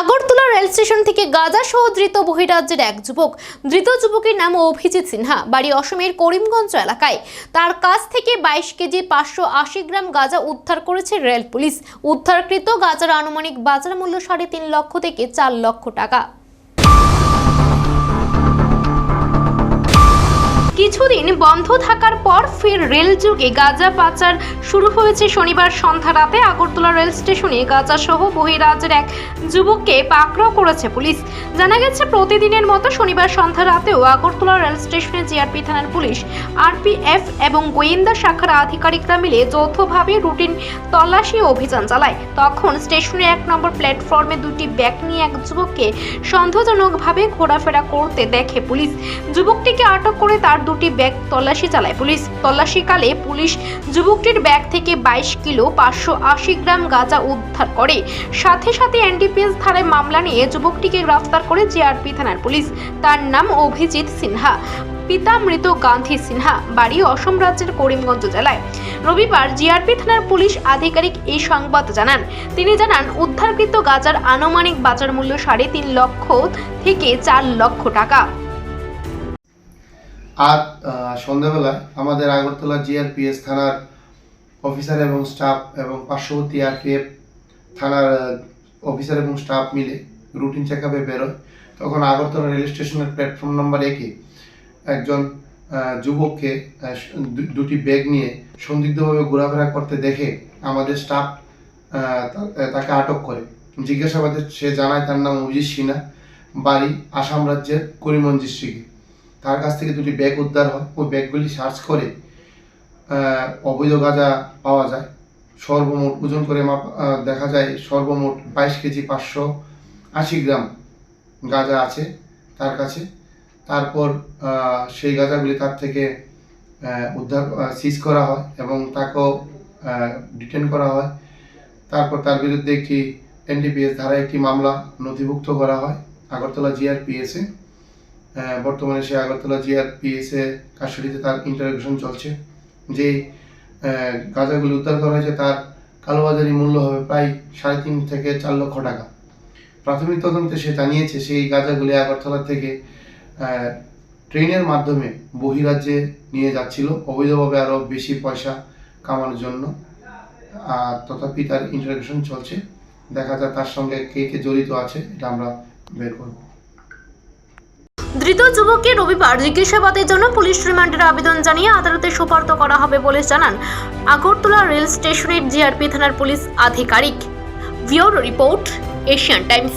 Agartala rail station থেকে গাজা সহ ধৃত বহিরাজ্যের এক যুবক, ধৃত যুবকের নাম অভিজিৎ সিনহা, বাড়ি অসমের করিমগঞ্জ এলাকায়। তার কাছ থেকে বাইশ কেজি পাঁচশো আশি গ্রাম গাজা উদ্ধার করেছে রেল পুলিশ। উদ্ধারকৃত গাজার আনুমানিক বাজার মূল্য সাড়ে তিন লক্ষ থেকে চার লক্ষ টাকা। কিছুদিন বন্ধ থাকার পর ফের রেল যুগে গাঁজা পাচার শুরু হয়েছে শনিবার সন্ধ্যা রাতে। আগরতলা রেল স্টেশনে গাঁজা সহ বহিরাজ্যের এক যুবককে পাকড়াও করেছে পুলিশ। জানা গেছে, প্রতিদিনের মতো শনিবার সন্ধ্যা রাতেও আগরতলা রেল স্টেশনে জিআরপি থানার পুলিশ, আরপিএফ এবং গোয়েন্দা শাখার আধিকারিকরা মিলে যৌথভাবে রুটিন তল্লাশি অভিযান চালায়। তখন স্টেশনের এক নম্বর প্ল্যাটফর্মে দুটি ব্যাগ নিয়ে এক যুবককে সন্দেহজনকভাবে ঘোরাফেরা করতে দেখে পুলিশ। যুবকটিকে আটক করে তার দুটি ব্যাগ তল্লাশি চালায় পুলিশ। তল্লাশিকালে পুলিশ যুবকটির ব্যাগ থেকে বাইশ কিলো পাঁচশো আশি গ্রাম গাঁজা উদ্ধার করে। সাথে সাথে এনডিপিএস ধারায় মামলা নিয়ে যুবকটিকে গ্রেফতার করে জিআরপি থানার পুলিশ। তার নাম অভিজিৎ সিনহা, পিতা মৃত গান্ধী সিনহা, বাড়ি অসম রাজ্যের করিমগঞ্জ জেলায়। রবিবার জিআরপি থানার পুলিশ আধিকারিক এই সংবাদ জানান। তিনি জানান, উদ্ধারকৃত গাজার আনুমানিক বাজার মূল্য সাড়ে তিন লক্ষ থেকে চার লক্ষ টাকা। আজ সন্ধ্যাবেলায় আমাদের আগরতলা জিআরপিএস থানার অফিসার এবং স্টাফ এবং পার্শ্ববর্তী আরপিএফ থানার অফিসার এবং স্টাফ মিলে রুটিন চেক আপে বেরোয়। তখন আগরতলা রেল স্টেশনের প্ল্যাটফর্ম নাম্বার একে একজন যুবককে দুটি ব্যাগ নিয়ে সন্দিগ্ধভাবে ঘোরাফেরা করতে দেখে আমাদের স্টাফ তাকে আটক করে। জিজ্ঞাসাবাদে সে জানায় তার নাম অভিজিৎ সিনহা, বাড়ি আসাম রাজ্যের করিমগঞ্জ ডিস্ট্রিক্টে তার কাছ থেকে দুটি ব্যাগ উদ্ধার হয়। ওই ব্যাগগুলি সার্চ করে অবৈধ গাঁজা পাওয়া যায়। সর্বমোট ওজন করে মাপ দেখা যায় সর্বমোট বাইশ কেজি পাঁচশো আশি গ্রাম গাঁজা আছে তার কাছে। তারপর সেই গাঁজাগুলি তার থেকে উদ্ধার সিজ করা হয় এবং তাকেও ডিটেন করা হয়। তারপর তার বিরুদ্ধে একটি এনডিপিএস ধারায় একটি মামলা নথিভুক্ত করা হয়। আগরতলা জিআরপিএসে বর্তমানে সে আগরতলা জিআরপিএস কাস্টডিতে তার ইন্টারভিউশন চলছে। যে গাঁজাগুলি উদ্ধার করা হয়েছে, তার কালোবাজারি মূল্য হবে প্রায় সাড়ে তিন থেকে চার লক্ষ টাকা। প্রাথমিক তদন্তে সে জানিয়েছে, সেই গাঁজাগুলি আগরতলা থেকে ট্রেনের মাধ্যমে বহিরাজ্যে নিয়ে যাচ্ছিল। অবৈধভাবে আরও বেশি পয়সা কামানোর জন্য। আর তথাপি তার ইন্টারভিউশন চলছে। দেখা যায় তার সঙ্গে কে কে জড়িত আছে, এটা আমরা বের করব। ধৃত যুবককে রবিবার জিজ্ঞাসাবাদের জন্য পুলিশ রিমান্ডের আবেদন জানিয়ে আদালতে সুপার্ত করা হবে বলে জানান আগরতলা রেল স্টেশনের জিআরপি থানার পুলিশ আধিকারিক। ভিওর রিপোর্ট, এশিয়ান টাইমস।